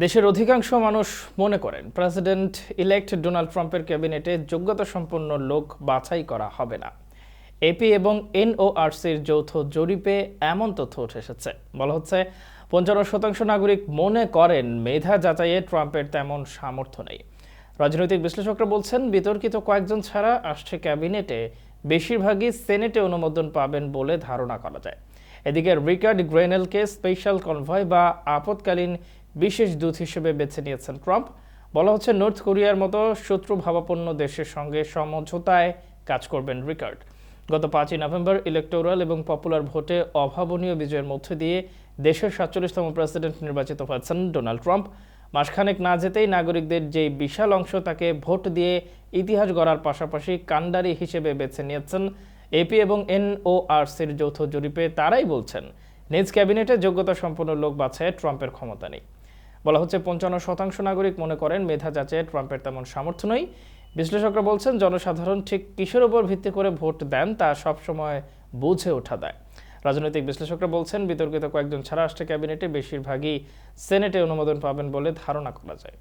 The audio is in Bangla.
দেশের অধিকাংশ মানুষ মনে করেন প্রেসিডেন্ট ইলেক্ট ডোনাল্ড ট্রাম্পের ক্যাবিনেটে যোগ্যতা সম্পন্ন লোক বাছাই করা হবে না। এপি এবং এনওআরসির যৌথ জরিপে এমন তথ্য উঠে এসেছে। বলা হচ্ছে পঞ্চান্ন শতাংশ নাগরিক মনে করেন মেধা যাচাইয়ে ট্রাম্পের তেমন সামর্থ্য নেই। রাজনৈতিক বিশ্লেষকরা বলছেন, বিতর্কিত কয়েকজন ছাড়া আসছে ক্যাবিনেটে, বেশিরভাগই সেনেটে অনুমোদন পাবেন বলে ধারণা করা যায়। এদিকে রিকার্ড গ্রেনেলকে স্পেশাল কনভয় বা আপৎকালীন বিশেষ দূত হিসেবে বেছে নিয়েছেন ট্রাম্প। বলা হচ্ছে, নর্থ কোরিয়ার মতো শত্রু ভাবাপন্ন দেশের সঙ্গে সমঝোতায় কাজ করবেন রিকার্ড। গত পাঁচই নভেম্বর ইলেকটোরাল এবং পপুলার ভোটে অভাবনীয় বিজয়ের মধ্যে দিয়ে দেশের সাতচল্লিশতম প্রেসিডেন্ট নির্বাচিত হয়েছেন ডোনাল্ড ট্রাম্প। মাসখানেক না যেতেই নাগরিকদের যে বিশাল অংশ তাকে ভোট দিয়ে ইতিহাস গড়ার পাশাপাশি কাণ্ডারি হিসেবে বেছে নিয়েছেন এপি এবং এনওআরসির যৌথ জরিপে তারাই বলছেন, নিজ ক্যাবিনেটে যোগ্যতা সম্পন্ন লোক বাছায় ট্রাম্পের ক্ষমতা নেই। বলা হচ্ছে পঞ্চান্ন শতাংশ নাগরিক মনে করেন মেধা যাচাইয়ে ট্রাম্পের তেমন সামর্থ্য নেই। বিশ্লেষকরা বলছেন, জনসাধারণ ঠিক কিসের উপর ভিত্তি করে ভোট দেন তা সবসময় বুঝে ওঠা দেয় রাজনৈতিক বিশ্লেষকরা বলছেন, বিতর্কিত কয়েকজন ছাড়া আসছে ক্যাবিনেটে, বেশিরভাগই সেনেটে অনুমোদন পাবেন বলে ধারণা করা যায়।